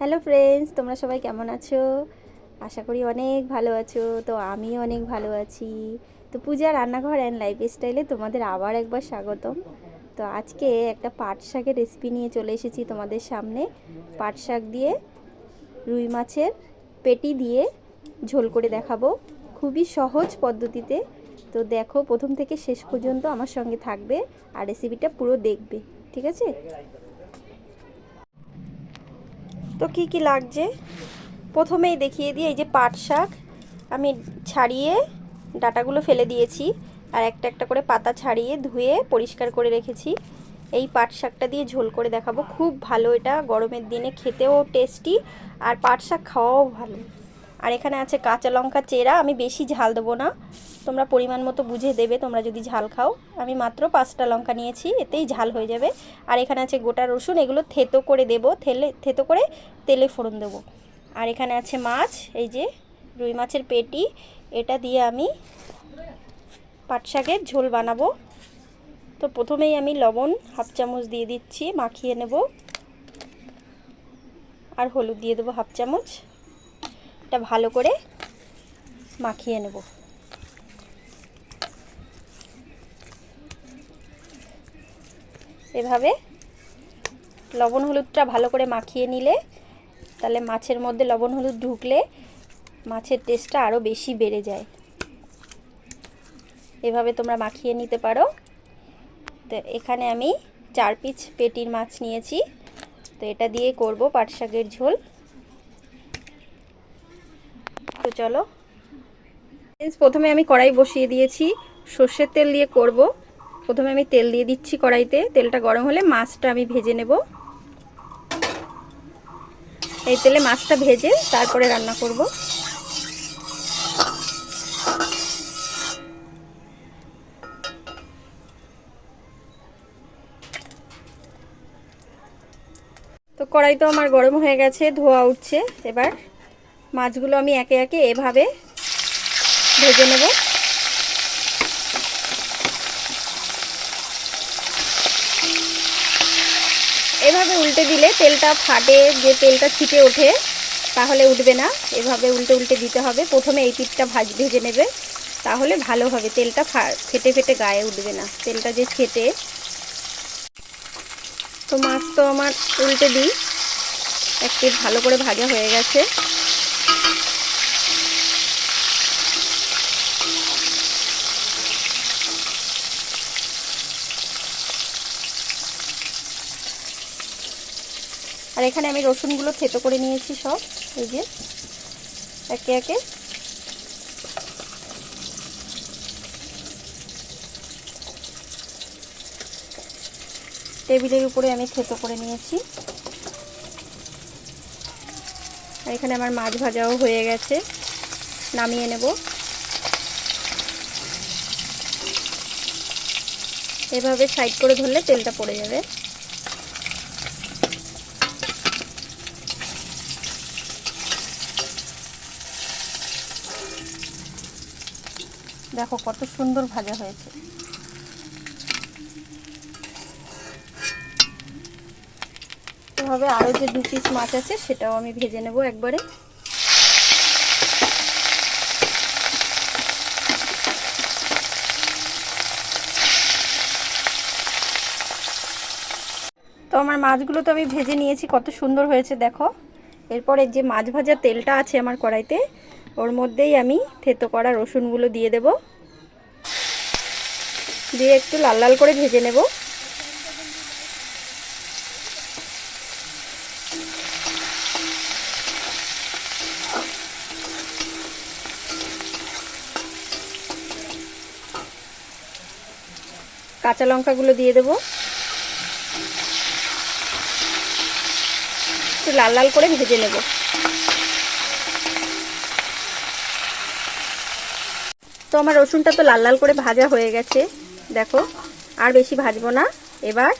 Hello friends, তোমরা সবাই কেমন আছো? আশা করি অনেক ভালো আছো। তো আমি অনেক ভালো আছি। তো পূজা রান্নাঘর অ্যান্ড লাইফ স্টাইলে তোমাদের আবার একবার স্বাগতম। তো আজকে একটা পাট শাকের রেসিপি নিয়ে চলে এসেছি তোমাদের সামনে। পাট শাক দিয়ে রুই মাছের পেটি দিয়ে ঝোল করে দেখাবো। খুবই সহজ পদ্ধতিতে। তো দেখো, প্রথম থেকে শেষ পর্যন্ত আমার সঙ্গে থাকবে আর রেসিপিটা পুরো দেখবে, ঠিক আছে? তো কি কি লাগছে? প্রথমেই দেখিয়ে দিই, এই যে পাট শাক। আমি ছাড়িয়ে ডাটাগুলো ফেলে দিয়েছি আর একটা একটা করে পাতা ছাড়িয়ে ধুয়ে পরিষ্কার করে রেখেছি। এই পাট শাকটা দিয়ে ঝোল করে দেখাবো। খুব ভালো এটা, গরমের দিনে খেতেও টেস্টি আর পাট শাক খাওয়াও ভালো। আর এখানে আছে কাঁচা লঙ্কা চেরা, আমি বেশি ঝাল দেবো না। তোমরা পরিমাণ মতো বুঝে দেবে, তোমরা যদি ঝাল খাও। আমি মাত্র পাঁচটা লঙ্কা নিয়েছি, এতেই ঝাল হয়ে যাবে। আর এখানে আছে গোটা রসুন, এগুলো থেতো করে দেবো, থেলে থেতো করে তেলে ফোড়ন দেবো। আর এখানে আছে মাছ, এই যে রুই মাছের পেটি, এটা দিয়ে আমি পাট শাকের ঝোল বানাবো। তো প্রথমেই আমি লবণ হাফ চামচ দিয়ে দিচ্ছি, মাখিয়ে নেব। আর হলুদ দিয়ে দেবো হাফ চামচ। এটা ভালো করে মাখিয়ে নেব। এভাবে লবণ হলুদটা ভালো করে মাখিয়ে নিলে তাহলে মাছের মধ্যে লবণ হলুদ ঢুকলে মাছের টেস্টটা আরও বেশি বেড়ে যায়। এভাবে তোমরা মাখিয়ে নিতে পারো। তো এখানে আমি চার পিস পেটির মাছ নিয়েছি। তো এটা দিয়ে করব পাট শাকের ঝোল তো চলো। প্রথমে আমি কড়াই বসিয়ে দিয়েছি। সর্ষের তেল দিয়ে করব। প্রথমে আমি তেল দিয়ে দিচ্ছি কড়াইতে। তেলটা গরম হলে মাছটা আমি ভেজে নেব। এই তেলে মাছটা ভেজে তারপরে রান্না করব। তো কড়াই তো আমার গরম হয়ে গেছে, ধোয়া উঠছে। এবার মাছগুলো আমি একে একে এভাবে ভেজে নেব। এভাবে উল্টে দিলে তেলটা ফাটে, যে তেলটা ছিটে ওঠে, তাহলে উঠবে না। এভাবে উল্টে উল্টে দিতে হবে। প্রথমে এই পিঠটা ভাজ, ভেজে নেবে। তাহলে ভালো হবে। তেলটা ফেটে ফেটে গায়ে উঠবে না। তেলটা যে ছেটে, তো মাছ তো আমার উল্টে দিই। এক ভালো করে ভাজা হয়ে গেছে। আর এখানে আমি রসুনগুলো থেতো করে নিয়েছি সব, এই যে। একে একে। টেবিলের উপরে আমি থেতো করে নিয়েছি। আর এখানে আমার মাছ ভাজাও হয়ে গেছে, নামিয়ে নেব। এভাবে সাইড করে ধরলে তেলটা পড়ে যাবে। দেখো কত সুন্দর ভাজা হয়েছে। এভাবে আরও যে দু পিস মাছ আছে, সেটাও আমি ভেজে নেব একবারে। তো আমার মাছগুলো তো আমি ভেজে নিয়েছি, কত সুন্দর হয়েছে, দেখো। এরপরে যে মাছ ভাজা তেলটা আছে আমার কড়াইতে ওর মধ্যেই আমি থেতো করা রসুনগুলো দিয়ে দেব। দিয়ে একটু লাল লাল করে ভেজে নেব। কাঁচা লঙ্কাগুলো দিয়ে দেব। একটু লাল লাল করে ভেজে নেব। তো আমার রসুনটা তো লাল লাল করে ভাজা হয়ে গেছে। দেখো, আর বেশি ভাজবো না। এবার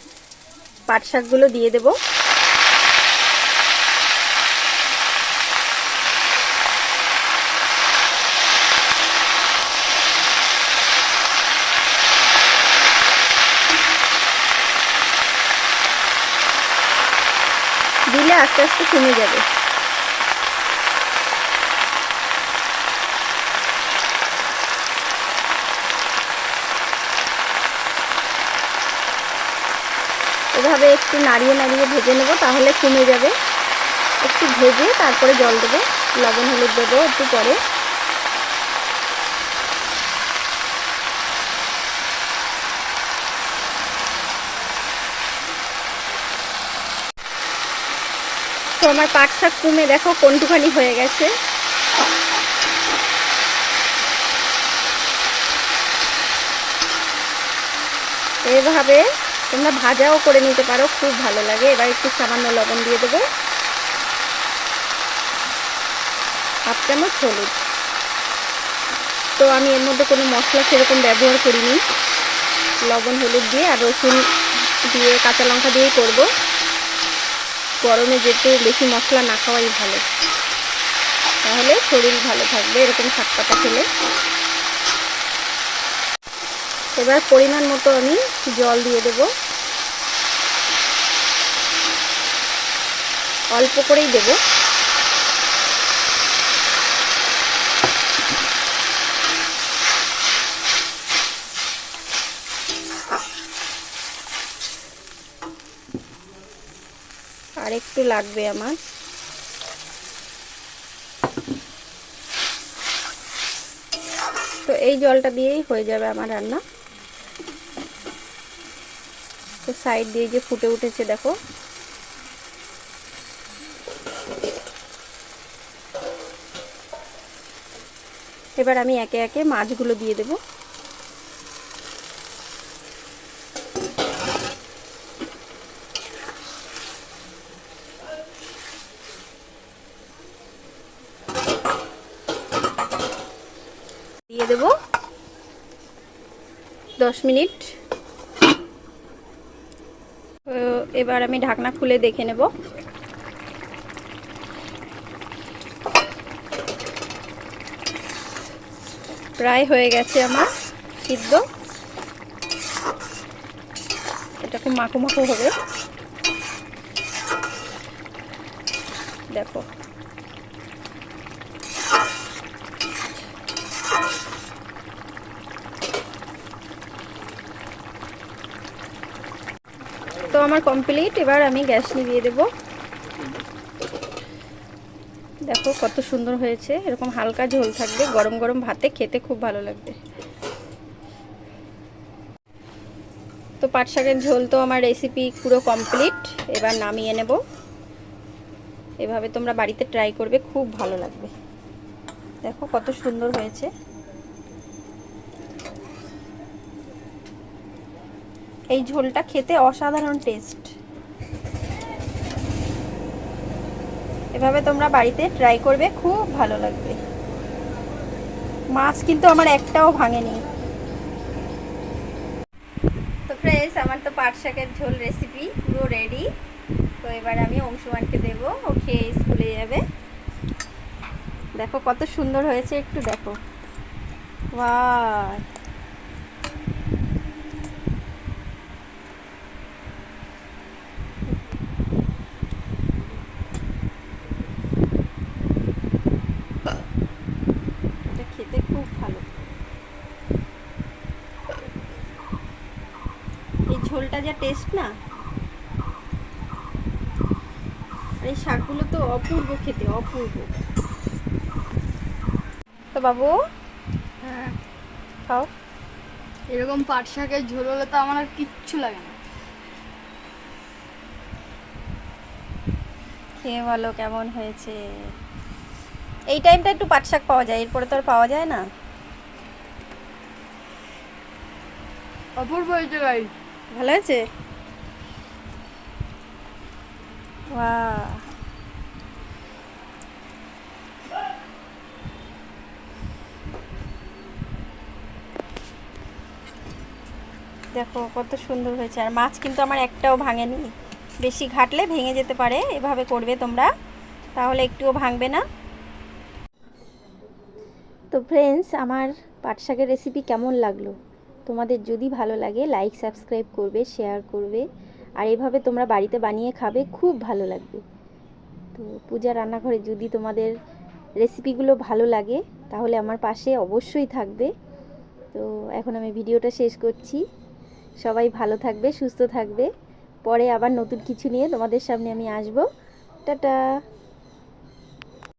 পাট শাকগুলো দিয়ে দেব। দিলে আস্তে আস্তে কমে যাবে। এভাবে একটু নাড়িয়ে নাড়িয়ে ভেজে নেব, তাহলে কমে যাবে। একটু ভেজে তারপরে জল দেবো, লবণ, হলুদ দেবো একটু পরে। তো আমার পাট শাক কমে দেখো কোনটুখানি হয়ে গেছে। এইভাবে তোমরা ভাজাও করে নিতে পারো, খুব ভালো লাগে। এবার একটু সামান্য লবণ দিয়ে দেবো। হাফ চামচ হলুদ। তো আমি এর মধ্যে কোনো মশলা সেরকম ব্যবহার করিনি। লবণ, হলুদ দিয়ে আর রসুন দিয়ে, কাঁচা লঙ্কা দিয়েই করব। গরমে যেহেতু বেশি মশলা না খাওয়াই ভালো। তাহলে শরীর ভালো থাকবে, এরকম শাক পাতা খেলে। এবার পরিমাণ মতো আমি জল দিয়ে দেব। অল্প করেই দেব। আর একটু লাগবে আমার। তো এই জলটা দিয়েই হয়ে যাবে আমার রান্না। তো সাইড দিয়ে যে ফুটে উঠেছে, দেখো। এবার আমি একে একে মাছগুলো দিয়ে দেব। দিয়ে দেব। দশ মিনিট তো এবার আমি ঢাকনা খুলে দেখে নেব। প্রায় হয়ে গেছে আমার সিদ্ধ। এটা খুব মাখো মাখো হবে। দেখো। তো আমার কমপ্লিট এবার আমি গ্যাস নিভিয়ে দেব। দেখো কত সুন্দর হয়েছে, এরকম হালকা ঝোল থাকবে, গরম গরম ভাতে খেতে খুব ভালো লাগবে। তো পাট শাকের ঝোল তো আমার রেসিপি পুরো কমপ্লিট এবার নামিয়ে নেব। এভাবে তোমরা বাড়িতে ট্রাই করবে, খুব ভালো লাগবে। দেখো কত সুন্দর হয়েছে। এই ঝোলটা খেতে অসাধারণ টেস্ট এভাবে তোমরা বাড়িতে ট্রাই করবে, খুব ভালো লাগবে। মাছ কিন্তু আমার একটাও ভাঙেনি। তো ফ্রেন্ডস আমার তো পাট শাকের ঝোল রেসিপি পুরো রেডি তো এবার আমি অংশুমানকে দেব, ও খেয়ে স্কুলে যাবে। দেখো কত সুন্দর হয়েছে, একটু দেখো। ওয়া এটা খেতে খুব ভালো এই যা টেস্ট না? আর এই শাকগুলো তো অপূর্ব খেতে অপূর্ব। তো বাবু? হ্যাঁ। খাও। এরকম পাট শাকের ঝোল হলে তো আমার আর কিচ্ছু লাগে না। খেয়ে বলো কেমন হয়েছে। এই টাইমটা একটু পাট শাক পাওয়া যায় এরপরে তো আর পাওয়া যায় না। অপূর্ব হয়েছে গাই ভালো আছে? দেখো, কত সুন্দর হয়েছে। আর মাছ কিন্তু আমার একটাও ভাঙেনি। বেশি ঘাটলে ভেঙে যেতে পারে, এভাবে করবে তোমরা। তাহলে একটুও ভাঙবে না। তো ফ্রেন্ডস আমার পাট শাকের রেসিপি কেমন লাগল? তোমাদের যদি ভালো লাগে লাইক সাবস্ক্রাইব করবে শেয়ার করবে। আর এভাবে তোমরা বাড়িতে বানিয়ে খাবে, খুব ভালো লাগবে। তো পূজা রান্নাঘরে যদি তোমাদের রেসিপিগুলো ভালো লাগে, তাহলে আমার পাশে অবশ্যই থাকবে। তো এখন আমি ভিডিওটা শেষ করছি। সবাই ভালো থাকবে, সুস্থ থাকবে। পরে আবার নতুন কিছু নিয়ে তোমাদের সামনে আমি আসব। টাটা!